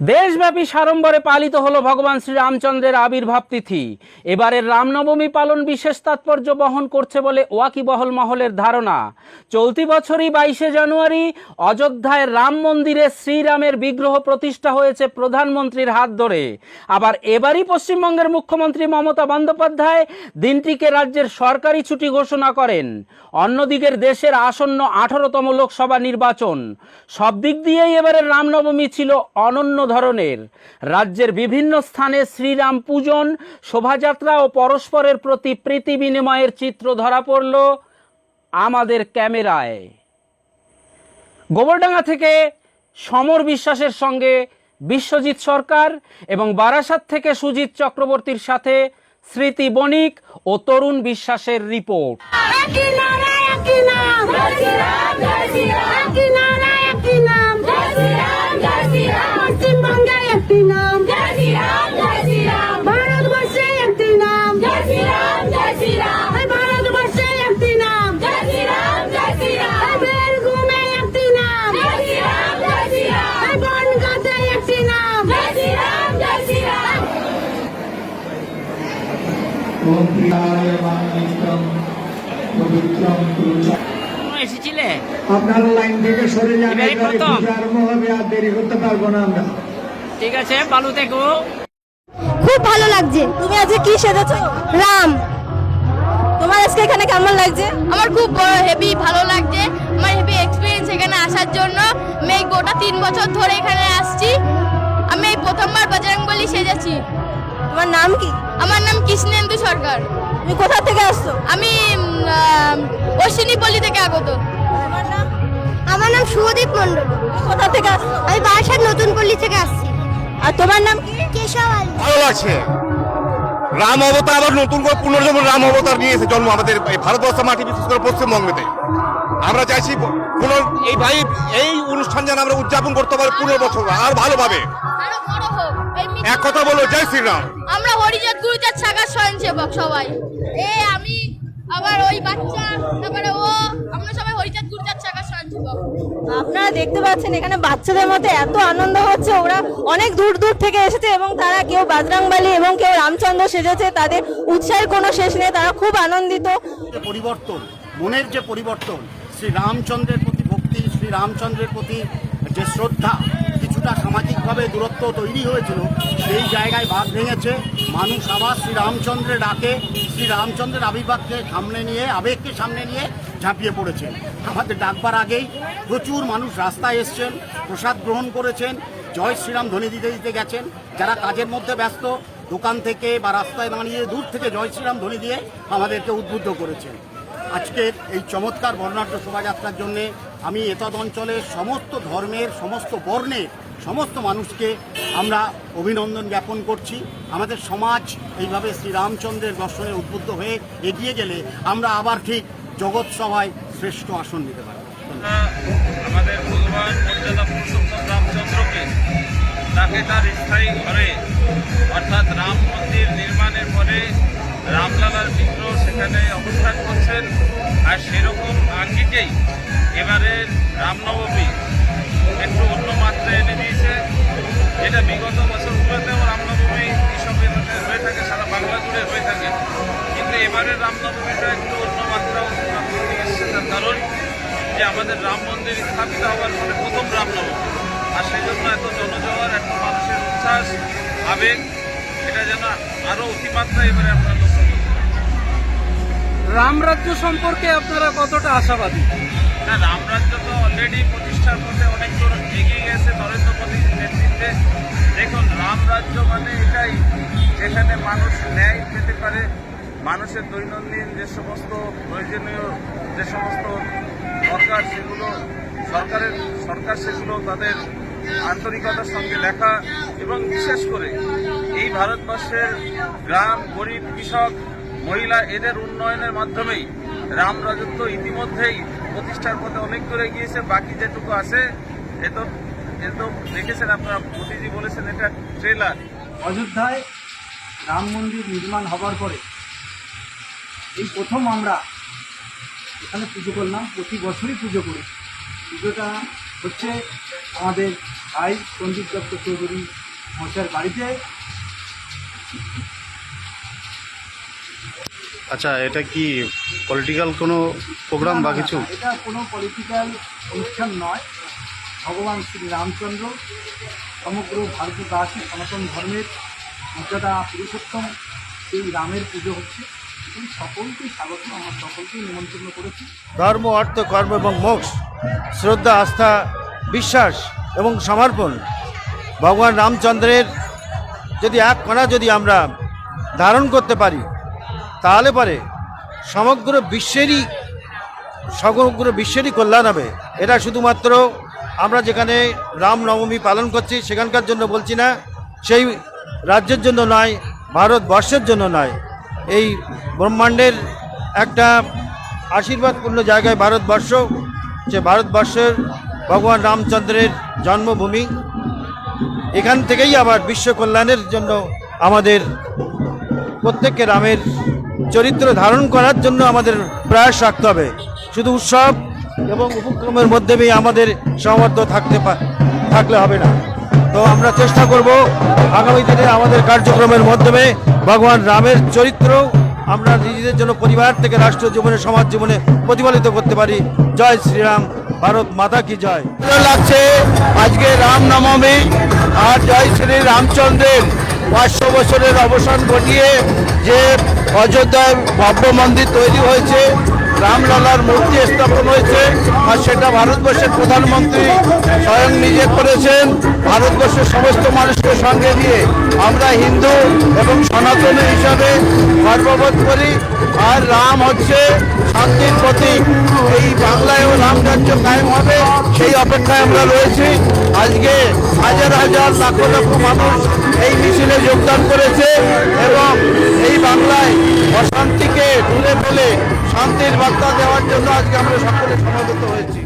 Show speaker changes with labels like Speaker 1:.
Speaker 1: দেশব্যাপী সাড়ম্বরে পালিত হলো ভগবান শ্রীরামচন্দ্রের আবির্ভাব তিথি। এবারের রামনবমী পালন বিশেষ তাৎপর্য বহন করছে বলে ওয়াকিবহল মহলের ধারণা। চলতি বছরই বাইশে জানুয়ারি অযোধ্যায় রাম মন্দিরে শ্রীরামের বিগ্রহ প্রতিষ্ঠা হয়েছে প্রধানমন্ত্রীর হাত ধরে। আবার এবারই পশ্চিমবঙ্গের মুখ্যমন্ত্রী মমতা বন্দ্যোপাধ্যায় দিনটিকে রাজ্যের সরকারি ছুটি ঘোষণা করেন। অন্যদিকের দেশের আসন্ন আঠারোতম লোকসভা নির্বাচন। সব দিক দিয়েই এবারের রামনবমী ছিল অনন্য ধরনের। রাজ্যের বিভিন্ন স্থানে শ্রীরাম পূজন, শোভাযাত্রা ও পরস্পরের প্রতি প্রীতি বিনিময়ের চিত্র ধরা পড়ল আমাদের ক্যামেরায়। গোবরডাঙ্গা থেকে সমর বিশ্বাসের সঙ্গে বিশ্বজিৎ সরকার এবং বারাসাত থেকে সুজিত চক্রবর্তীর সাথে স্মৃতি বণিক ও তরুণ বিশ্বাসের রিপোর্ট।
Speaker 2: পশ্চিমবঙ্গে একটি নাম ভারতবর্ষে একটি নাম। ভারতবর্ষে একটি নাম। বীরভূমে একটি নাম। বনগাঁতে একটি নাম।
Speaker 3: পবিত্রম
Speaker 1: এসেছিলে?
Speaker 3: আপনারা লাইন থেকে সরে যান
Speaker 1: এবারই
Speaker 3: এবারে
Speaker 1: প্রথম।
Speaker 3: পুজো আরম্ভ হবে আর দেরি করতে পারব না আমরা।
Speaker 1: ঠিক আছে বালু দেখো।
Speaker 4: খুব ভালো লাগছে। তুমি আজকে কি সেজেছো? রাম। তোমার আজকে এখানে কেমন লাগছে?
Speaker 5: আমার খুব হেভি ভালো লাগছে। আমার হেভি এক্সপিরিয়েন্স এখানে আসার জন্য। আমি এই গোটা তিন বছর ধরে এখানে আসছি। আমি এই প্রথমবার বজরংবলী সেজেছি।
Speaker 4: তোমার নাম কি?
Speaker 5: আমার নাম কৃষ্ণেন্দু সরকার।
Speaker 4: তুমি কোথা থেকে আসছো?
Speaker 5: আমি অশ্বিনীপল্লী থেকে আগত।
Speaker 4: আমার নাম শুভদীপ মন্ডল কোথা থেকে আসছো? আমি বারাসাত নতুন পল্লী থেকে আসছি। আর তোমার নাম কি? কেশব আলী
Speaker 6: ভালো লাগছে। রাম অবতার আবার নতুন করে পুনর্জন্ম রাম অবতার নিয়েছে জন্ম আমাদের এই ভারতবর্ষ মাটি বিশেষ করে পশ্চিমবঙ্গেতে। আমরা চাইছি পুনর এই ভাই এই অনুষ্ঠান যেন আমরা উদযাপন করতে পারি পনেরো বছর আর ভালোভাবে। এক কথা বলো জয় শ্রীরাম।
Speaker 5: আমরা হরিচাঁদ গুরুচাঁদ শাখার স্বয়ংসেবক সবাই। এ আমি আবার ওই বাচ্চা তারপরে ও আমরা সবাই হরিচাঁদ গুরুচাঁদ স্বয়ংসেবক
Speaker 4: আপনারা দেখতে পাচ্ছেন এখানে বাচ্চাদের মধ্যে এত আনন্দ হচ্ছে ওরা অনেক দূর দূর থেকে এসেছে এবং তারা কেউ বাজরাংবালি এবং কেউ রামচন্দ্র সেজেছে তাদের উৎসাহের কোনো শেষ নেই তারা খুব আনন্দিত।
Speaker 7: যে পরিবর্তন মনের যে পরিবর্তন শ্রী রামচন্দ্রের প্রতি ভক্তি শ্রী রামচন্দ্রের প্রতি যে শ্রদ্ধা কিছুটা সামাজিকভাবে দূরত্ব তৈরি হয়েছিল সেই জায়গায় বাদ ভেঙেছে। মানুষ আবার শ্রী রামচন্দ্রের ডাকে শ্রী রামচন্দ্রের আবির্ভাবকে সামনে নিয়ে, আবেগকে সামনে নিয়ে ঝাঁপিয়ে পড়েছেন। আমাদের ডাকবার আগেই প্রচুর মানুষ রাস্তায় এসছেন, প্রসাদ গ্রহণ করেছেন, জয় শ্রীরাম ধ্বনি দিতে দিতে গেছেন। যারা কাজের মধ্যে ব্যস্ত, দোকান থেকে বা রাস্তায় দাঁড়িয়ে দূর থেকে জয় শ্রীরাম ধ্বনি দিয়ে আমাদেরকে উদ্বুদ্ধ করেছেন। আজকের এই চমৎকার বর্ণাঢ্য শোভাযাত্রার জন্যে আমি এতদ অঞ্চলের সমস্ত ধর্মের, সমস্ত বর্ণের সমস্ত মানুষকে আমরা অভিনন্দন জ্ঞাপন করছি। আমাদের সমাজ এইভাবে শ্রীরামচন্দ্রের দর্শনে উদ্বুদ্ধ হয়ে এগিয়ে গেলে আমরা আবার ঠিক জগৎ সভায় শ্রেষ্ঠ আসন নিতে পারব।
Speaker 8: আমাদের রামচন্দ্রকে তাকে তার স্থায়ী ঘরে, অর্থাৎ রাম মন্দির নির্মাণের পরে রামলালার মিত্র সেখানে অবস্থান করছেন। আর সেরকম আঙ্গিকেই এবারের রামনবমী একটু অন্য মাত্রা এনে দিয়েছে। যেটা বিগত বছরগুলোতেও রামনবমী এলাকায় হয়ে থাকে, সারা বাংলা জুড়ে হয়ে থাকে। কিন্তু এবারের রামনবমীটা একটু অন্য মাত্রা অতিক্রম এসেছে। তার কারণ যে আমাদের রাম মন্দির স্থাপিত হওয়ার পরে প্রথম রামনবমী। আর সেই জন্য এত জনজোয়ার, এত মানুষের উচ্ছ্বাস, আবেগ, এটা যেন আরও অতিমাত্রা এবারে আমরা লক্ষ্য করতে
Speaker 1: রামরাজ্য সম্পর্কে আপনারা কতটা আশাবাদী?
Speaker 8: না, রামরাজ্য তো অলরেডি প্রতিষ্ঠার পথে অনেক দূর এগিয়ে গেছে, নরেন্দ্র মোদীর নেতৃত্বে। দেখুন, রামরাজ্য মানে এটাই, যেখানে মানুষ ন্যায় পেতে পারে, মানুষের দৈনন্দিন যে সমস্ত প্রয়োজনীয় যে সমস্ত দরকার, সেগুলো সরকারের, সরকার সেগুলো তাদের আন্তরিকতার সঙ্গে লেখা এবং বিশেষ করে এই ভারতবর্ষের গ্রাম, গরিব, কৃষক, মহিলা, এদের উন্নয়নের মাধ্যমেই রাম রাজত্ব ইতিমধ্যেই প্রতিষ্ঠার পথে অনেক দূরে গিয়েছে বাকি যেটুকু আছে এ তো এ তো দেখেছেন আপনারা মোদিজি বলেছেন এটা ট্রেলার
Speaker 9: অযোধ্যায় রাম মন্দির নির্মাণ হবার পরে এই প্রথম আমরা এখানে পুজো করলাম প্রতি বছরই পুজো করি। পুজোটা হচ্ছে আমাদের ভাই সন্দীপ দত্ত চৌধুরী মশার বাড়িতে।
Speaker 10: আচ্ছা এটা কি পলিটিক্যাল কোনো প্রোগ্রাম বা কিছু?
Speaker 9: এটা কোনো পলিটিক্যাল অনুষ্ঠান নয়। ভগবান শ্রী রামচন্দ্র সমগ্র ভারতবাসী সনাতন ধর্মের মর্যাদা পুরুষোত্তম এই রামের পুজো হচ্ছে। এই সকলকেই স্বাগত আমার সকলকেই নিমন্ত্রণ করেছি।
Speaker 10: ধর্ম অর্থ কর্ম এবং মোক্ষ শ্রদ্ধা আস্থা বিশ্বাস এবং সমর্পণ। ভগবান রামচন্দ্রের যদি এক কণা যদি আমরা ধারণ করতে পারি তাহলে পরে সমগ্র বিশ্বেরই সমগ্র বিশ্বেরই কল্যাণ হবে। এটা শুধুমাত্র আমরা যেখানে রামনবমী পালন করছি, সেখানকার জন্য বলছি না, সেই রাজ্যের জন্য নয়, ভারতবর্ষের জন্য নয়। এই ব্রহ্মাণ্ডের একটা আশীর্বাদপূর্ণ জায়গায় ভারতবর্ষ, যে ভারতবর্ষের ভগবান রামচন্দ্রের জন্মভূমি। এখান থেকেই আবার বিশ্ব কল্যাণের জন্য আমাদের প্রত্যেককে রামের চরিত্র ধারণ করার জন্য আমাদের প্রয়াস রাখতে হবে। শুধু উৎসব এবং উপক্রমের মধ্যেই আমাদের সমর্থ থাকতে থাকলে হবে না। তো আমরা চেষ্টা করব আগামী দিনে আমাদের কার্যক্রমের মাধ্যমে ভগবান রামের চরিত্র আমরা নিজেদের জন্য পরিবার থেকে রাষ্ট্র জীবনে, সমাজ জীবনে প্রতিফলিত করতে পারি। জয় শ্রীরাম, ভারত মাতা কি জয়।
Speaker 11: লাগছে আজকে রামনবমী আর জয় শ্রী রামচন্দ্রের পাঁচশো বছরের অবসান ঘটিয়ে যে অযোধ্যায় ভব্য মন্দির তৈরি হয়েছে, রামলালার মূর্তি স্থাপন হয়েছে, আর সেটা ভারতবর্ষের প্রধানমন্ত্রী স্বয়ং নিজে করেছেন। ভারতবর্ষের সমস্ত মানুষকে সঙ্গে নিয়ে আমরা হিন্দু এবং সনাতনী হিসাবে গর্ববোধ করি। আর রাম হচ্ছে শান্তির প্রতীক। এই বাংলায়ও রাম রাজ্য কায়েম হবে, সেই অপেক্ষায় আমরা রয়েছি। আজকে হাজার হাজার লাখ লক্ষ মানুষ এই মিছিলে যোগদান করেছে এবং এই বাংলায় অশান্তিকে তুলে ফেলে শান্তির বার্তা দেওয়ার জন্য আজকে আমরা সকলে সমাবেত হয়েছি।